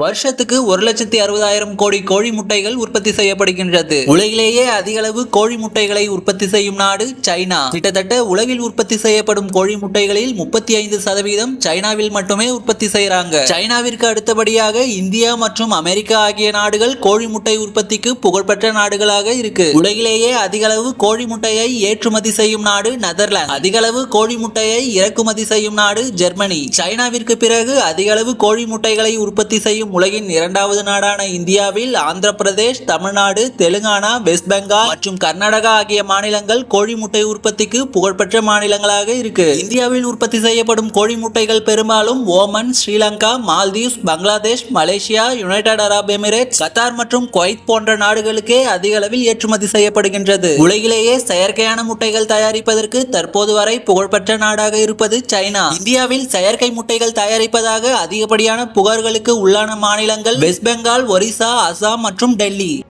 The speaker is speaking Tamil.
வருஷத்துக்கு ஒரு லட்சத்தி அறுபதாயிரம் கோடி கோழி முட்டைகள் உற்பத்தி செய்யப்படுகின்றது. உலகிலேயே அதிக அளவு கோழி முட்டைகளை உற்பத்தி செய்யும் நாடு சைனா. கிட்டத்தட்ட உலகில் உற்பத்தி செய்யப்படும் கோழி முட்டைகளில் முப்பத்தி ஐந்து சதவீதம் சைனாவில் மட்டுமே உற்பத்தி செய்யறாங்க சைனாவிற்கு அடுத்தபடியாக இந்தியா மற்றும் அமெரிக்கா ஆகிய நாடுகள் கோழி முட்டை உற்பத்திக்கு புகழ்பெற்ற நாடுகளாக இருக்கு. உலகிலேயே அதிக அளவு கோழி முட்டையை ஏற்றுமதி செய்யும் நாடு நெதர்லாந்து. அதிக அளவு கோழி முட்டையை இறக்குமதி செய்யும் நாடு ஜெர்மனி. சைனாவிற்கு பிறகு அதிக அளவு கோழி முட்டைகளை உற்பத்தி செய்யும் உலகின் இரண்டாவது நாடான இந்தியாவில் ஆந்திர பிரதேஷ் தமிழ்நாடு தெலுங்கானா வெஸ்ட் பெங்கால் மற்றும் கர்நாடகா ஆகிய மாநிலங்கள் கோழி முட்டை உற்பத்திக்கு புகழ்பெற்ற மாநிலங்களாக இருக்கு. இந்தியாவில் உற்பத்தி செய்யப்படும் கோழி முட்டைகள் பெரும்பாலும் Oman Sri Lanka Maldives Bangladesh Malaysia United Arab Emirates Qatar மற்றும் குவைத் போன்ற நாடுகளுக்கே அதிக அளவில் ஏற்றுமதி செய்யப்படுகின்றது. உலகிலேயே செயற்கையான முட்டைகள் தயாரிப்பதற்கு தற்போது வரை புகழ்பெற்ற நாடாக இருப்பது சைனா. இந்தியாவில் செயற்கை முட்டைகள் தயாரிப்பதாக அதிகப்படியான புகார்களுக்கு உள்ளான மாநிலங்கள் வெஸ்ட் பெங்கால் ஒரிசா அசாம் மற்றும் டெல்லி.